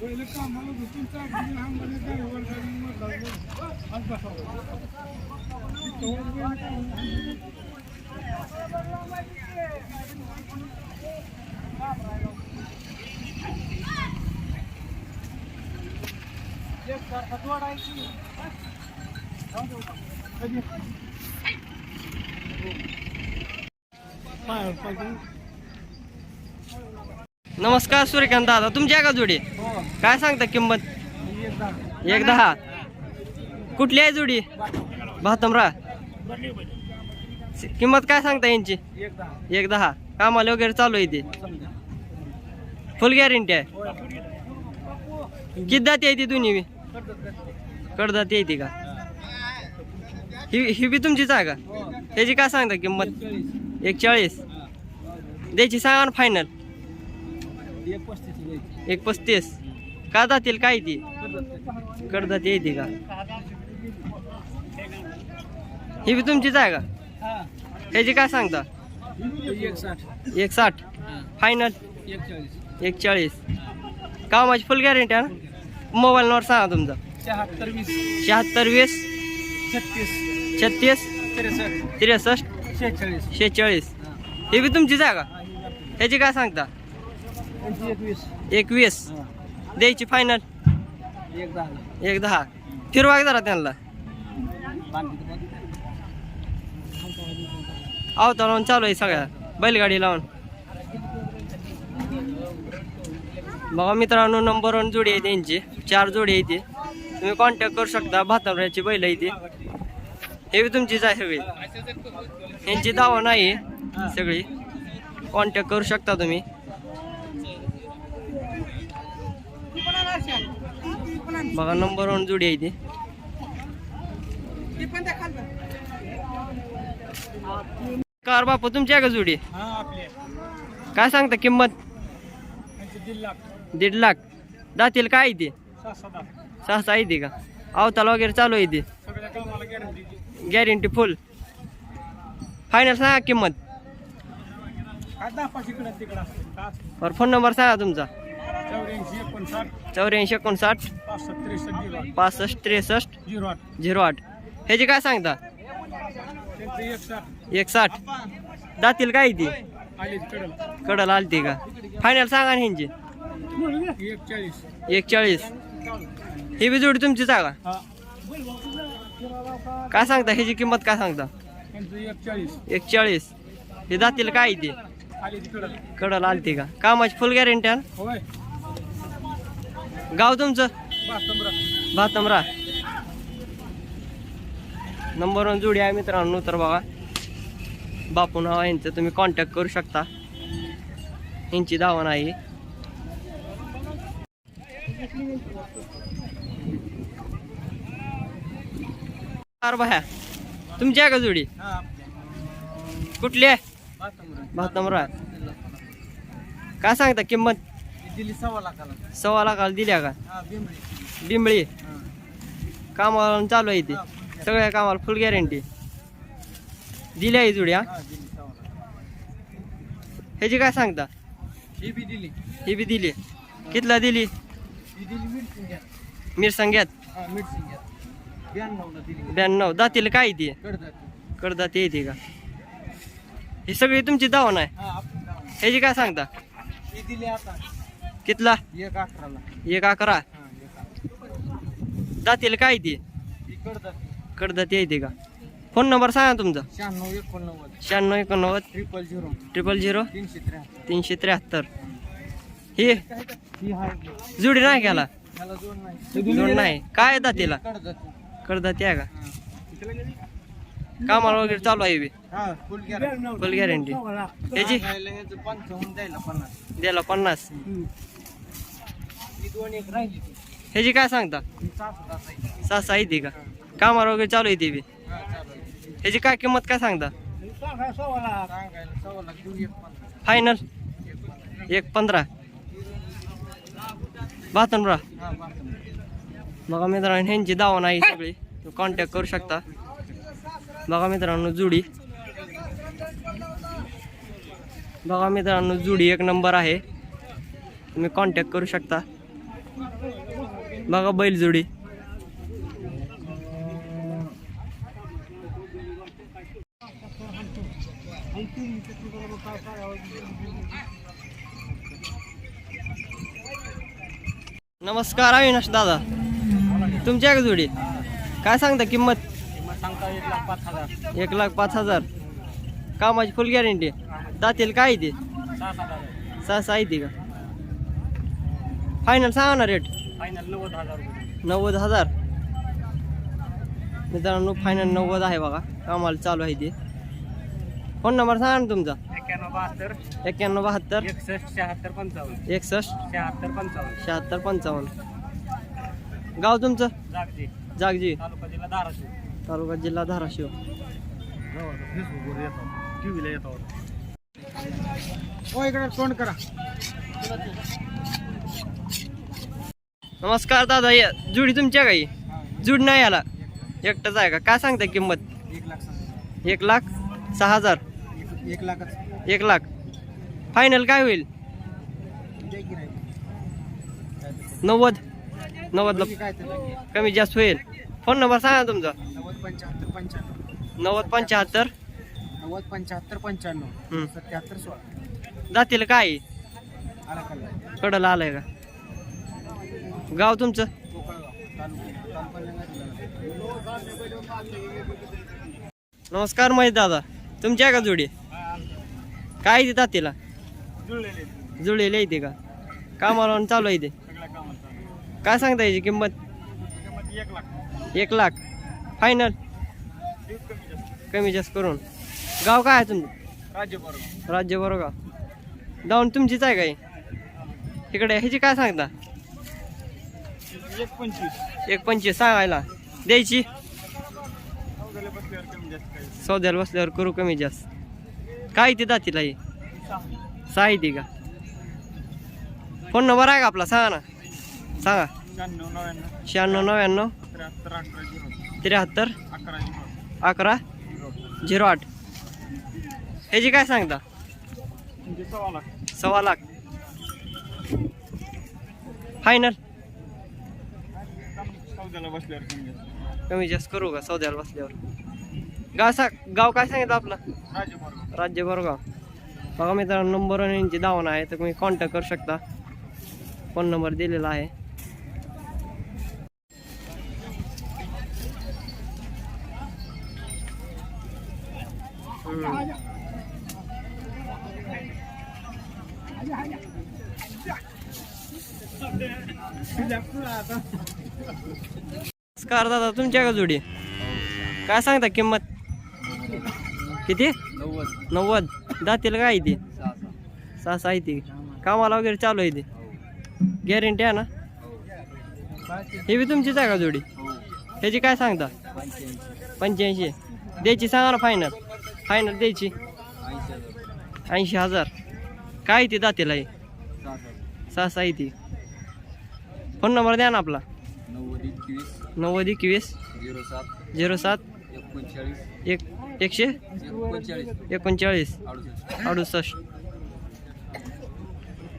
Böyle kalmalı bütün takdiri hem böyle garip var, garip var. Az bakalım. Thank you. नमस्कार सूर्यकांत दादा तुमची आहे का जोडी? काय सांगता किंमत? एक दहा. कुठली आहे जोडी? भातमरा? किंमत काय सांगता यांची? एक दहा. कामाला वगैरे चालू आहे ते. फुल गॅरंटी आहे. किती दाती आहे ती दोन्ही बी? कडदाती आहे ती का? ही ही बी तुमचीच आहे का? त्याची काय सांगता किंमत? एक चाळीस द्यायची सांगा ना फायनल एक पस्तीस का जातील? काय ती? कडदात येते का? ही बी तुमचीच आहे का? ह्याची काय सांगता? एक साठ फायनल एक चाळीस कामाची फुल गॅरंटी आहे ना? मोबाईल नंबर सांगा तुमचा. शहात्तर वीस. शहात्तर वीस. छत्तीस. छत्तीस. त्रेसष्ट. त्रेसष्ट. शेहेचाळीस. शेहेचाळीस. ही बी आहे का? ह्याची काय सांगता? एकवीस. एकवीस. द्यायची फायनल एक दहा. एक दहा. फिरवा जरा त्यांना. लावून चालू आहे सगळ्या. बैलगाडी लावून. बघा मित्रांनो नंबर वन जोडी आहे त्यांची. चार जोडी आहे ती. तुम्ही कॉन्टॅक्ट करू शकता. भातावऱ्याची बैल आहे ती. हे बी तुमचीच आहे सगळी यांची दावा नाही सगळी. कॉन्टॅक्ट करू शकता तुम्ही. बघा नंबर वन जोडी आहे ती. कार बापू तुमची आहे का जोडी? काय सांगता किंमत? दीड लाख. दातील काय आहे ती? सहा सहा सहा सहा आहे ती का? अवताल वगैरे चालू आहे ती. सगळ्या कामाला गॅरंटी फुल फायनल सांगा किंमत. बरं फोन नंबर सांगा तुमचा. चौऱ्याऐंशी एकोणसाठ. पासष्ट त्रेसष्ट. झिरो आठ. ह्याची काय सांगता? त्यांचं एक साठ एक साठ दातील काय ती? कडल. आलती का? फायनल सांगा ना ह्यांची. एक चाळीस एक चाळीस ही बी जोडी तुमची जागा काय सांगता? ह्याची किंमत काय सांगता? त्यांचं एक चाळीस एक चाळीस हे दातील काय ती कडल आलती का? कामाची फुल गॅरंटी आहे? गाव तुमचं? भातमरा नंबर वन जोडी आहे मित्रांनो तर बघा. बापू नाव यांचं. तुम्ही कॉन्टॅक्ट करू शकता. यांची दावा नाही बाया तुमची आहे का जोडी? हा कुठली आहे? भातमरा काय सांगता किंमत? दिली सव्वा लाखाला. सव्वा लाखाला दिल्या का? हा बिंबळी. कामाला चालू आहे ती. सगळ्या कामाला फुल गॅरंटी दिली आहे जुडी हा? ह्याची काय सांगता? ही बी दिली. ही बी दिली. कितला दिली? हा घ्या ब्याण्णवला दिली ब्याण्णव. दातील काय ती? कडदाती. कडदात येते का? ही सगळी तुमची दावण आहे. हा आपण. ह्याची काय सांगता? ही दिली आता. कितला? एक अकराला एक अकरा. हा एक अकरा. दातील काय ती? ही कडदाती. कडदात येते का? फोन नंबर सांगा तुमचा. शहाण्णव एकोणनव्वद. शहाण्णव एकोणनव्वद. Triple zero. Triple zero. तीनशे त्र्याहत्तर. तीनशे त्र्याहत्तर. ही? जुडी नाही त्याला दोन नाही. काय दातीला? कडदाती कडदात आहे का? कामाला वगैरे चालू आहे बी? हा फुल गॅरंटी पंचावन्न द्यायला पन्नास. ह्याची काय सांगता? सहा सहा येते का? कामाला वगैरे चालू येते बी? हा. ह्याची काय किंमत काय सांगता? फायनल एक पंधरा. बातनब्रा बघा मित्रांनो ह्यांची दावा नाही सगळी. कॉन्टॅक्ट करू शकता. बघा मित्रांनो जुडी. बघा मित्रांनो जुडी एक नंबर आहे. तुम्ही कॉन्टॅक्ट करू शकता. बघा बैल जुडी. नमस्कार अविनाश दादा. तुमच्या का जोडीत काय सांगता किंमत? सांगता एक लाख पाच हजार. एक लाख पाच हजार कामाची फुल गॅरंटी जातील काय ते? सहा सात हजार सहा सहा येते का? फायनल सांगा ना रेट फायनल नव्वद हजार. रुपये नव्वद हजार मित्रांनो फायनल नव्वद आहे बघा. कामाला चालू आहे ते. फोन नंबर सांगा ना तुमचा. एक्क्याण्णव बहात्तर. एक्क्याण्णव बहात्तर. एकसष्ट शहात्तर पंचावन्न. एकसष्ट. शहात्तर पंचावन्न. शहात्तर पंचावन्न. गाव तुमचं? जागजी. जागजी. तालुका जिल्हा धाराशिव. तालुका जिल्हा धाराशिव. फेसबुकवर हो इकडे तोंड करा. नमस्कार दादा या जुडी तुमच्या काही जुड नाही आला. एकटाच आहे का? काय सांगता किंमत? एक लाख सांग एक लाख सहा हजार. एक लाखच. एक लाख. फायनल काय होईल? नव्वद. नव्वद नव्वदला कमी जास्त होईल. फोन नंबर सांगा तुमचा. नव्वद पंच्याहत्तर. पंच्याण्णव नव्वद पंच्याहत्तर नव्वद पंच्याहत्तर पंच्याण्णव सत्याहत्तर सोळा जातील काय? आला कडला आलंय का? गाव तुमचं? नमस्कार महेश दादा. तुमच्या का जोडी? काय देतात तिला जुळलेले. येते का? कामाला चालू आहे ते. काय सांगता याची किंमत? एक लाख. फायनल कमी जास्त. करून. गाव काय आहे तुमचं? राज्य बरोबर. राज्य बरोबर जाऊन तुमचीच आहे काही इकडे ह्याची काय सांगता? एक पंचवीस. एक पंचवीस सांगायला. द्यायची. सौद्याला बसल्यावर करू कमी जास्त. काय ते दातीला ही? सहा सहा येते का? फोन नंबर आहे का आपला? सांगा ना. सांगा. शहाण्णव नव्याण्णव. शहाण्णव नव्याण्णव त्र्याहत्तर. झिरो त्र्याहत्तर अकरा. झिरो अकरा झिरो झिरो आठ. ह्याची काय सांगता? म्हणजे सव्वा लाख. सव्वा लाख फायनल सौद्याला बसल्यावर कमी जास्त करू का सौद्याला बसल्यावर? गाव सा गाव काय सांगितलं आपलं? राज्य बरोगाव बघा मित्रांनो नंबर यांची दावण आहे तर तुम्ही कॉन्टॅक्ट करू शकता. फोन नंबर दिलेला आहे. नमस्कार दादा तुमच्या का जोडी? काय सांगता किंमत? किती? नव्वद. नव्वद. दातील काय ती? सहा सहा आहे ती. कामाला वगैरे चालू आहे ती. गॅरंटी आहे ना? हे. बी तुमचीच आहे का जोडी? ह्याची काय सांगता? पंच्याऐंशी. द्यायची सांगा ना फायनल फायनल द्यायची. ऐंशी हजार. काय ती दातीला ही? सहा सहा आहे ती. फोन नंबर द्या ना आपला. नव्वद एकवीस. नव्वद एकवीस. झिरो सात. झिरो सात. एक एकशे? एकोणचाळीस. अडुसष्ट.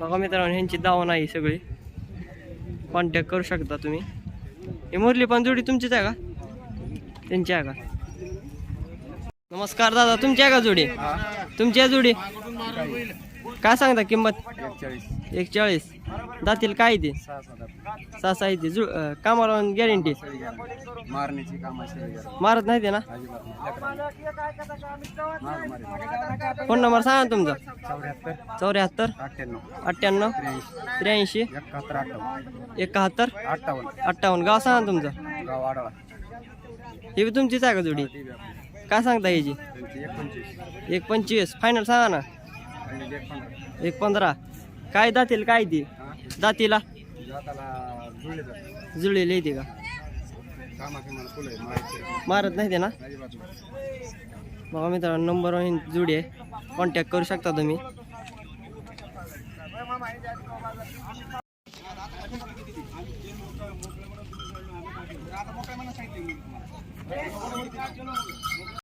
बघा मित्रांनो ह्यांची दावा नाही सगळी. कॉन्टॅक्ट करू शकता तुम्ही. ही मुरली पण जोडी तुमचीच आहे का? त्यांची आहे का? नमस्कार दादा तुमची आहे का जोडी? तुमची आहे जोडी? काय सांगता किंमत? एकचाळीस. एकचाळीस. जातील काय ते? सहा सात सहा सहा येते जु अं, कामाला गॅरंटी मारण्याची कामाची मारत नाही ते ना? फोन नंबर सांगा ना तुमचा. चौऱ्याहत्तर. चौऱ्याहत्तर. अठ्ठ्याण्णव. अठ्ठ्याण्णव. त्र्याऐंशी. त्र्याऐंशी. एकाहत्तर अठ्ठावन्न. एकाहत्तर. अठ्ठावन्न. अठ्ठावन्न. गाव सांगा ना तुमचं. गाव आडळा ही बी तुमचीच आहे का जोडी? काय सांगता याची त्यांची एकोणतीस एक पंचवीस. फायनल सांगा ना. एक पंधरा. काय दातील काय ती? दातीला? जुळलेली येते का? मारत नाही ते ना? बघा मित्रांनो नंबर जुडी आहे. कॉन्टॅक्ट करू शकता तुम्ही.